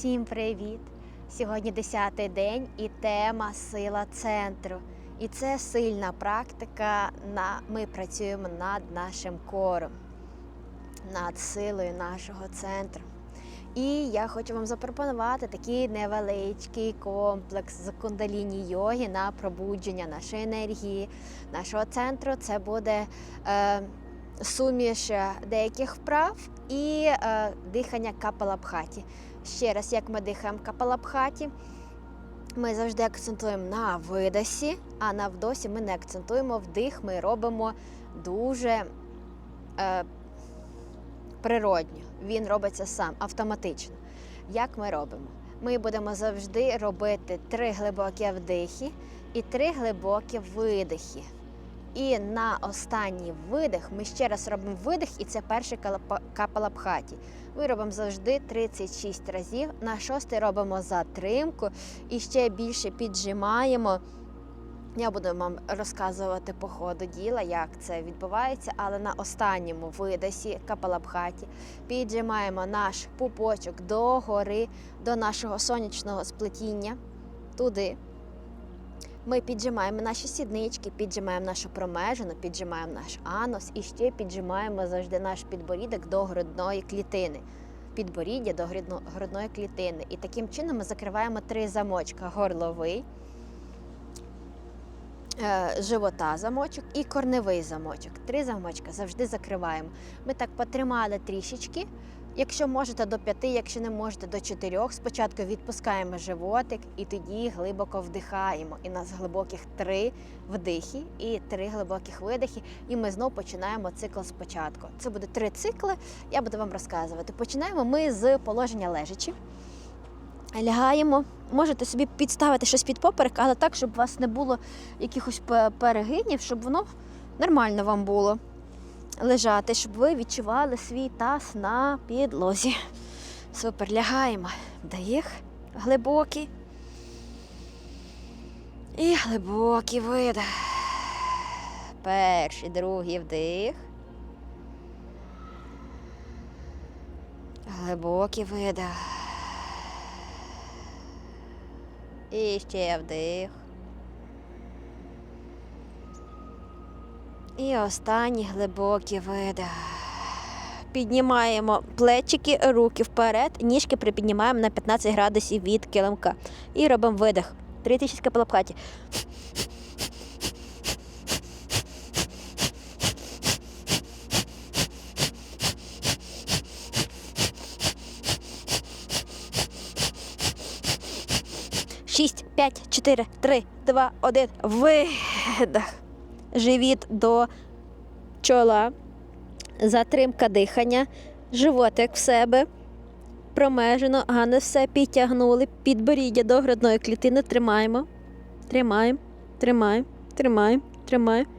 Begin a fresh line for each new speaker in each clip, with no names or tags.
Всім привіт! Сьогодні 10-й день і тема сила центру. І це сильна практика. На... Ми працюємо над нашим кором, над силою нашого центру. І я хочу вам запропонувати такий невеличкий комплекс з кундаліні йоги на пробудження нашої енергії, нашого центру. Це буде е, суміш е, деяких вправ і е, дихання капалабхаті. Ще раз, як ми дихаємо капалабхаті, ми завжди акцентуємо на видосі, а на вдосі ми не акцентуємо вдих, ми робимо дуже е, природньо. Він робиться сам автоматично. Як ми робимо? Ми будемо завжди робити три глибокі вдихи і три глибокі видихи. І на останній видих ми ще раз робимо видих, і це перший капалабхаті. Ми робимо завжди 36 разів. На шостий робимо затримку і ще більше піджимаємо. Я буду вам розказувати по ходу діла, як це відбувається, але на останньому видосі капалабхаті піджимаємо наш пупочок до гори, до нашого сонячного сплетіння, туди. Ми піджимаємо наші сіднички, піджимаємо нашу промежину, піджимаємо наш анус і ще піджимаємо завжди наш підборідок до грудної клітини. Підборіддя до грудної клітини. І таким чином ми закриваємо три замочка: горловий, е, живота замочок і корневий замочок. Три замочка завжди закриваємо. Ми так потримали трішечки. Якщо можете до п'яти, якщо не можете до чотирьох, спочатку відпускаємо животик і тоді глибоко вдихаємо. І нас глибоких три вдихи і три глибоких видихи. І ми знову починаємо цикл спочатку. Це буде три цикли. Я буду вам розказувати. Починаємо ми з положення лежачі. Лягаємо, можете собі підставити щось під поперек, але так, щоб у вас не було якихось перегинів, щоб воно нормально вам було лежати, щоб ви відчували свій таз на підлозі. Супер, лягаємо. Вдих, глибокий. І глибокий видих. Перший, другий вдих. Глибокий видих. І ще вдих. І останній глибокий видих. Піднімаємо плечики, руки вперед, ніжки припіднімаємо на 15 градусів від килимка. І робимо видих. Три тисячі капелапхаті. Шість, п'ять, чотири, три, два, один. Видих. Живіт до чола, затримка дихання, животик в себе, промежено, гани все підтягнули, підборіддя до грудної клітини, тримаємо, тримаємо, тримаємо, тримаємо, тримаємо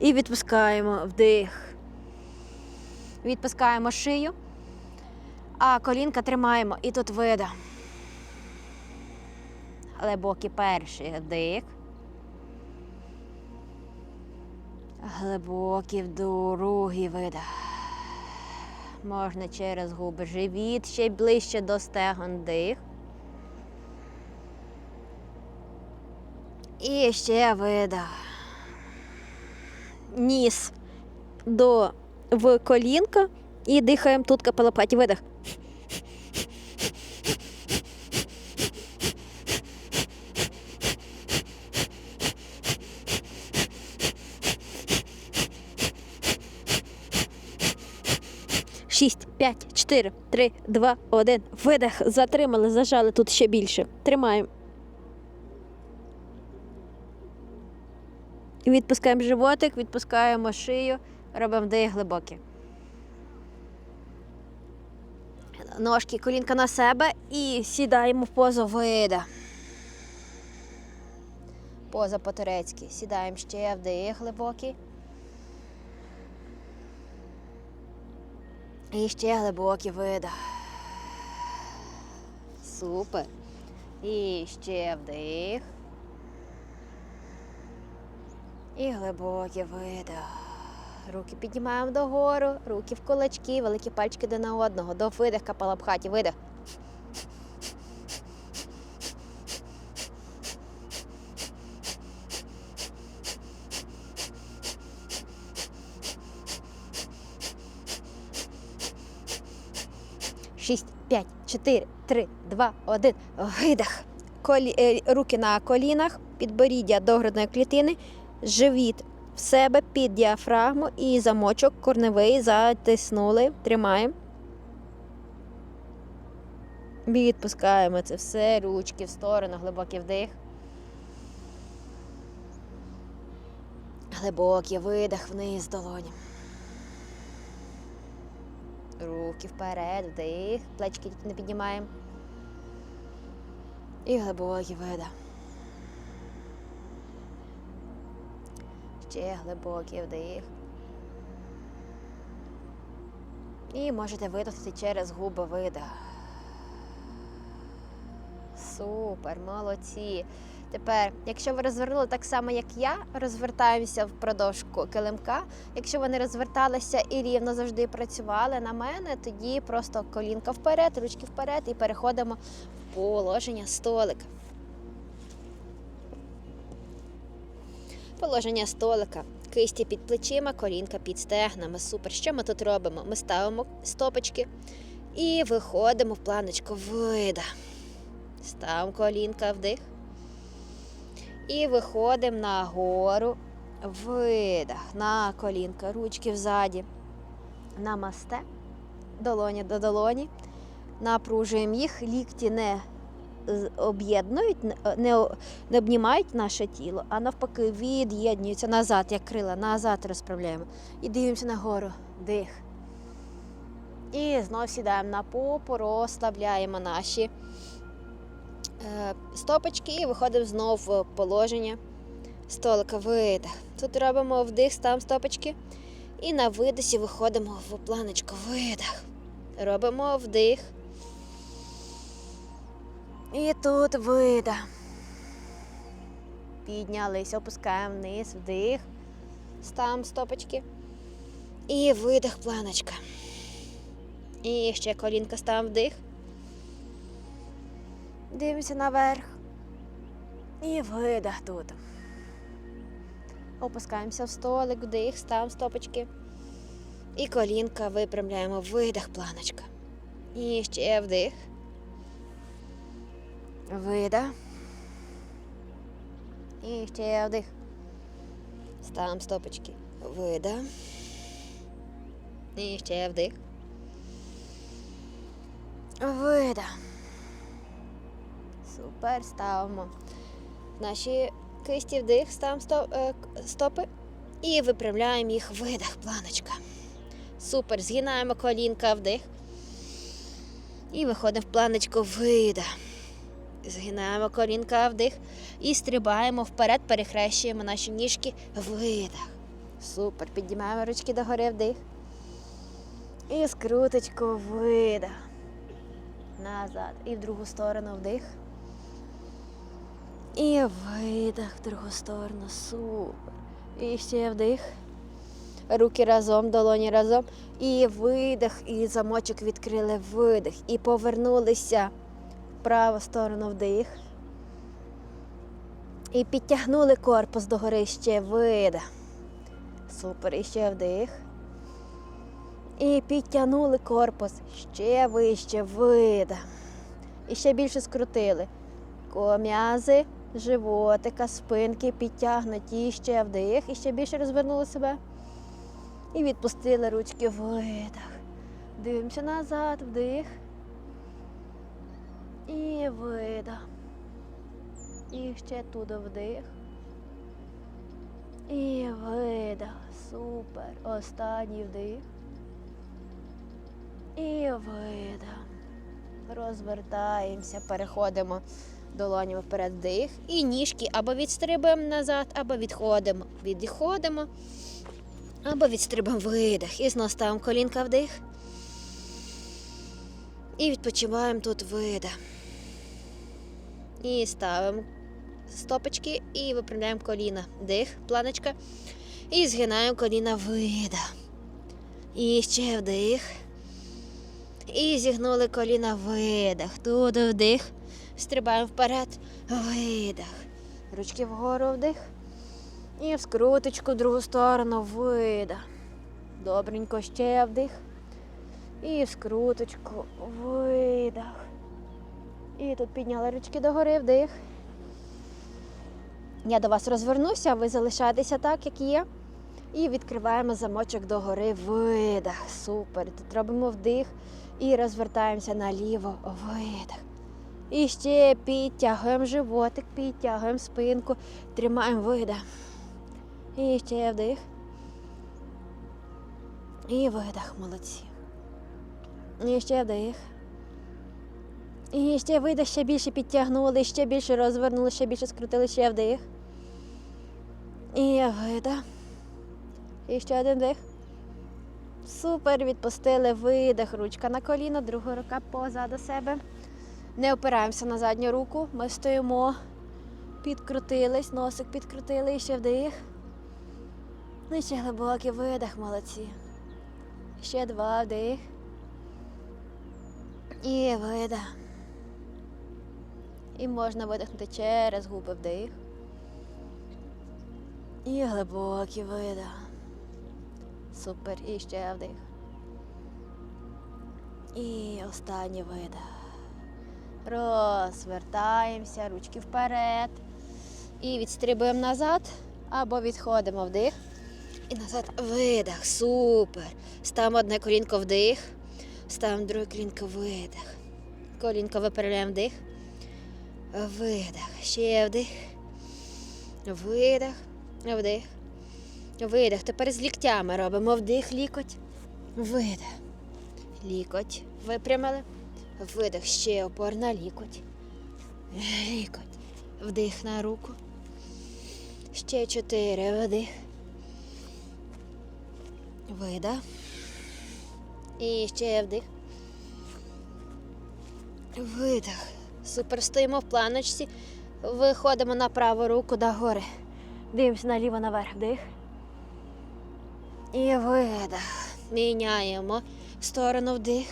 і відпускаємо вдих. Відпускаємо шию, а колінка тримаємо і тут вида. Глибокий перший вдих. Глибокий другий видих. Можна через губи. Живіт ще ближче до стегон дих. І ще видих. Ніс до в колінка і дихаємо тут капелопаті. Видих. Шість, п'ять, чотири, три, два, один. Видих. Затримали, зажали тут ще більше. Тримаємо. Відпускаємо животик, відпускаємо шию, робимо вдих глибокий. Ножки, колінка на себе і сідаємо в позу вида. Поза по-турецьки. Сідаємо ще вдих глибокий. І ще глибокий видих. Супер. І ще вдих. І глибокий видих. Руки піднімаємо догору, руки в кулачки, великі пальчики один на одного. До видих капалабхаті. Видих. 4, 3, 2, 1. Видих. Колі... Е, руки на колінах, підборіддя до грудної клітини, живіт в себе під діафрагму і замочок корневий затиснули. Тримаємо. Відпускаємо це все, ручки в сторону, глибокий вдих. Глибокий видих вниз долоні. Руки вперед, вдих, плечки не піднімаємо. І глибокий видих. Ще глибокий вдих. І можете видихнути через губи видих. Супер, молодці. Тепер, якщо ви розвернули так само, як я, розвертаємося впродовж килимка. Якщо ви не розверталися і рівно завжди працювали на мене, тоді просто колінка вперед, ручки вперед і переходимо в положення столика. Положення столика. Кисті під плечима, колінка під стегнами. Супер. Що ми тут робимо? Ми ставимо стопочки і виходимо в планочку. Вида. Ставимо колінка вдих. І виходимо нагору. Видах. На колінка. Ручки взаді. Намасте. Долоні до долоні. Напружуємо їх. Лікті не об'єднують, не- не, обнімають наше тіло, а навпаки від'єднуються назад, як крила, назад розправляємо. І дивимося нагору. Дих. І знов сідаємо на попу, розслабляємо наші е, стопочки і виходимо знову в положення столика. Видих. Тут робимо вдих, ставимо стопочки. І на видосі виходимо в планочку. Видих. Робимо вдих. І тут вида. Піднялись, опускаємо вниз, вдих. Ставимо стопочки. І видих, планочка. І ще колінка ставимо вдих. Дивимося наверх. І видих тут. Опускаємося в столик, вдих, ставимо стопочки. І колінка випрямляємо. Видих, планочка. І ще вдих. Вида. І ще вдих. Ставимо стопочки. Вида. І ще вдих. Вида. Супер. Ставимо наші кисті вдих, ставимо е, стопи і випрямляємо їх. Видих, планочка. Супер. Згинаємо колінка вдих. І виходимо в планочку вида. Згинаємо колінка вдих і стрибаємо вперед, перехрещуємо наші ніжки видих. Супер. Піднімаємо ручки догори вдих. І скруточку видих. Назад. І в другу сторону вдих. І видих в другу сторону. Супер. І ще вдих. Руки разом, долоні разом. І видих, і замочок відкрили видих. І повернулися в праву сторону вдих. І підтягнули корпус догори ще видих. Супер. І ще вдих. І підтягнули корпус ще вище, видих. І ще більше скрутили. Ком'язи, животика, спинки підтягнуті, ще вдих. І ще більше розвернули себе. І відпустили ручки видих. Дивимося назад, вдих. І видих. І ще туди вдих. І видих. Супер. Останній вдих. І видих. Розвертаємося, переходимо долонями вперед вдих. І ніжки або відстрибуємо назад, або відходимо. Відходимо, або відстрибуємо видих. І знову ставимо колінка вдих. І відпочиваємо тут видих. І ставимо стопочки і випрямляємо коліна. Дих, планочка. І згинаємо коліна видих. І ще вдих. І зігнули коліна видих. Тут вдих. Стрибаємо вперед. Видих. Ручки вгору вдих. І в скруточку в другу сторону видих. Добренько ще вдих. І в скруточку. Видах. І тут підняли ручки догори, вдих. Я до вас розвернуся, ви залишаєтеся так, як є. І відкриваємо замочок догори. Видах. Супер. Тут робимо вдих і розвертаємося наліво. Видах. І ще підтягуємо животик, підтягуємо спинку, тримаємо видих. І ще вдих. І видих, молодці. І ще вдих. І ще видих, ще більше підтягнули, ще більше розвернули, ще більше скрутили, ще вдих. І видих. І ще один вдих. Супер, відпустили видих. Ручка на коліно, друга рука позаду себе. Не опираємося на задню руку. Ми стоїмо, підкрутились, носик підкрутили, і ще вдих. Ну ще глибокий видих, молодці. Ще два вдих. І видих. І можна видихнути через губи вдих. І глибокий видих. Супер. І ще вдих. І останній видих. Розвертаємося, ручки вперед. І відстрибуємо назад або відходимо вдих. І назад видих. Супер. Ставимо одне колінко вдих. Ставимо друге колінко видих. Колінко виправляємо вдих. Видих. Ще вдих. Видих. Вдих. Видих. Тепер з ліктями робимо вдих, лікоть. Видих. Лікоть. Випрямили. Видих. Ще опор на лікоть. Лікоть. Вдих на руку. Ще чотири. Вдих. Видих. І ще вдих. Видих. Супер. Стоїмо в планочці. Виходимо на праву руку догори. Дивимося наліво наверх. Вдих. І видих. Міняємо сторону вдих.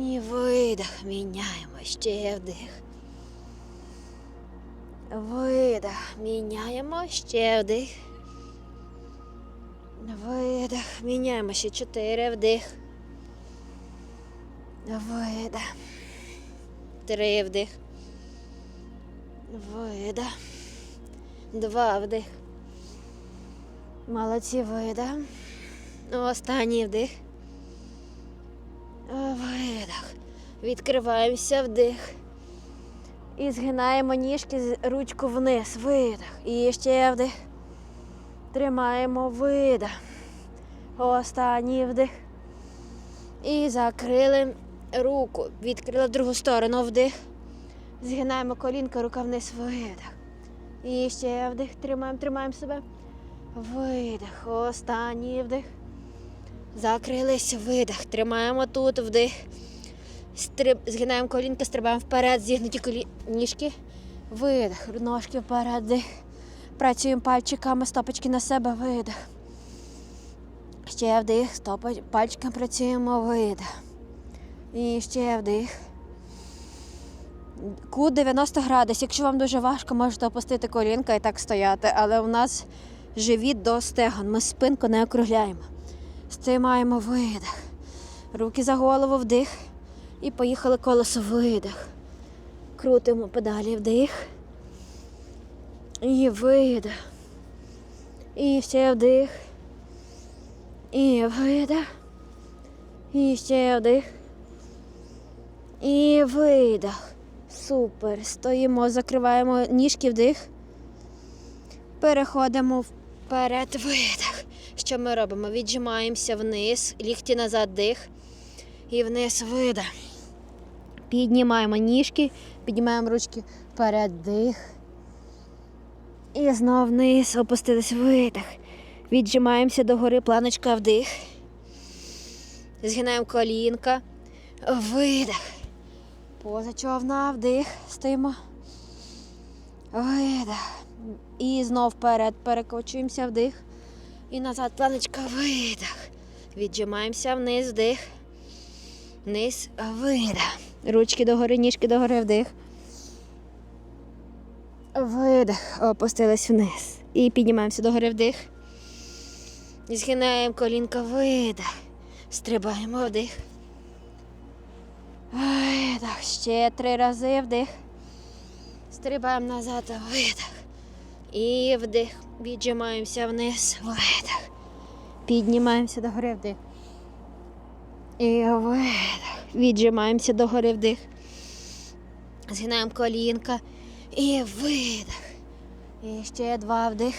І видих. Міняємо. Ще вдих. Видих. Міняємо. Ще вдих. Видих. Міняємо ще чотири вдих. Видих. Три вдих. Видих. Два вдих. Молодці видих. Останній вдих. Видих. Відкриваємося вдих. І згинаємо ніжки ручку вниз. Видих. І ще вдих. Тримаємо видих. Останній вдих. І закрили руку. Відкрили другу сторону вдих. Згинаємо колінко, рука вниз, видих. І ще вдих. Тримаємо, тримаємо себе. Видих. Останній вдих. Закрились, видих. Тримаємо тут вдих. Стриб... Згинаємо колінка, стрибаємо вперед, зігнуті колі... ніжки. Видих. Ножки вперед. Вдих. Працюємо пальчиками, стопочки на себе, видих. Ще вдих, стопа... пальчиками працюємо, видих. І ще вдих. Кут 90 градусів. Якщо вам дуже важко, можете опустити колінка і так стояти. Але у нас живіт до стегон. Ми спинку не округляємо. Стримаємо видих. Руки за голову вдих. І поїхали колесо видих. Крутимо педалі вдих. І видих. І ще вдих. І видих. І ще вдих. І видих. Супер. Стоїмо, закриваємо ніжки вдих. Переходимо вперед, видих. Що ми робимо? Віджимаємося вниз, лікті назад дих. І вниз видих. Піднімаємо ніжки, піднімаємо ручки вперед, дих. І знову вниз опустились видих. Віджимаємося догори, планочка вдих. Згинаємо колінка. Видих. Поза човна, вдих. Стоїмо. Видих. І знов вперед перекочуємося вдих. І назад планочка видих. Віджимаємося вниз, вдих. Вниз, видих. Ручки догори, ніжки догори, вдих. Видих. Опустились вниз. І піднімаємося догори вдих. Згинаємо колінка, видих. Стрибаємо вдих. Видих. Ще три рази вдих. Стрибаємо назад, видих. І вдих. Віджимаємося вниз. Видих. Піднімаємося до гори вдих. І видих. Віджимаємося до гори вдих. Згинаємо колінка. І видих. І ще два вдих.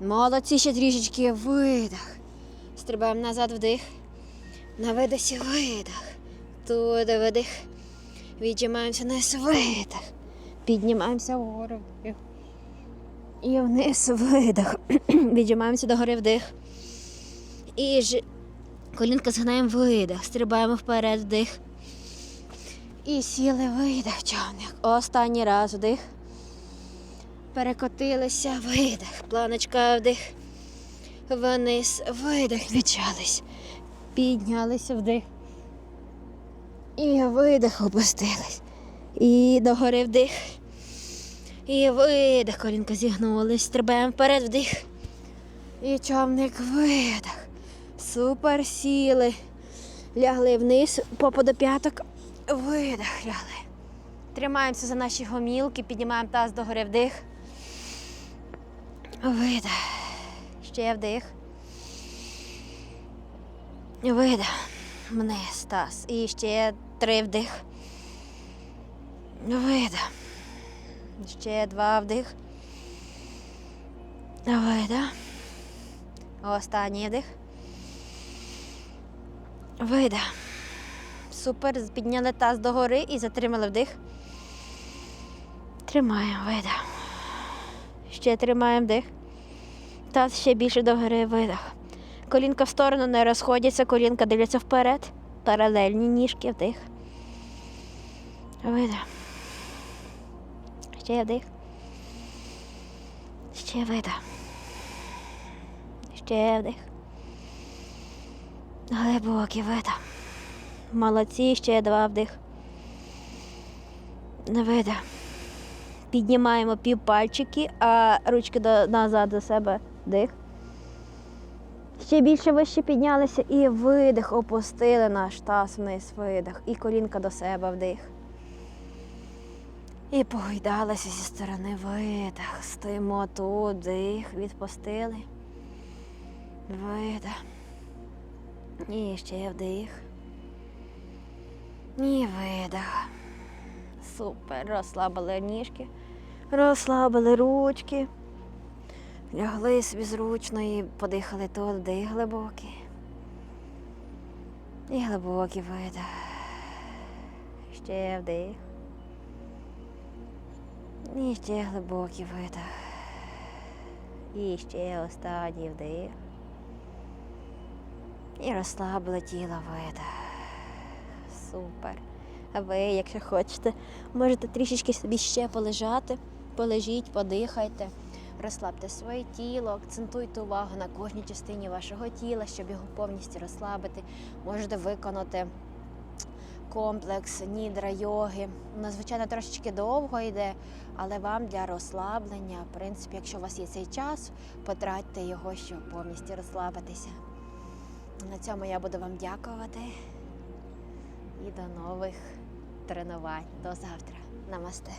Молодці, ще трішечки видих. Стрибаємо назад вдих. На видосі видих. Туди видих. Віджимаємося вниз видих. Піднімаємося вгору вдих. І вниз видих. Віджимаємося до гори вдих. І ж... колінка згинаємо видих. Стрибаємо вперед вдих. І сіли видих, човник. Останній раз вдих. Перекотилися, видих. Планочка вдих. Вниз, видих, відчались. Піднялися вдих. І видих опустились. І догори вдих. І видих. Колінка зігнулись. Стрибаємо вперед вдих. І човник видих. Супер сіли. Лягли вниз, попу до п'яток. Видих лягли. Тримаємося за наші гомілки, піднімаємо таз догори вдих. Видих. Ще вдих. Видих. Вниз таз. І ще три вдих. Видих. Ще два вдих. Видих. Останній вдих. Видих. Супер. Підняли таз догори і затримали вдих. Тримаємо, видих. Ще тримаємо вдих. Таз ще більше догори видих. Колінка в сторону не розходяться, колінка дивляться вперед. Паралельні ніжки вдих. Видих. Ще вдих. Ще видих. Ще вдих. Глибокий видих. Молодці, ще два вдих. Видих. Піднімаємо півпальчики, а ручки до, назад до себе дих. Ще більше вище піднялися і видих, опустили наш таз вниз, видих. І колінка до себе вдих. І погойдалися зі сторони видих. Стоїмо тут, дих, відпустили. Видих. І ще вдих. І видих. Супер. Розслабили ніжки, розслабили ручки. Лягли собі зручно і подихали тут, вдих глибокий. І глибокий видих. Ще вдих. І ще глибокий видих. І ще останній вдих. І розслабили тіло видих. Супер. А ви, якщо хочете, можете трішечки собі ще полежати, полежіть, подихайте, розслабте своє тіло, акцентуйте увагу на кожній частині вашого тіла, щоб його повністю розслабити. Можете виконати комплекс нідра йоги. Воно, звичайно, трошечки довго йде, але вам для розслаблення, в принципі, якщо у вас є цей час, потратьте його, щоб повністю розслабитися. На цьому я буду вам дякувати і до нових тренувань. До завтра. Намасте.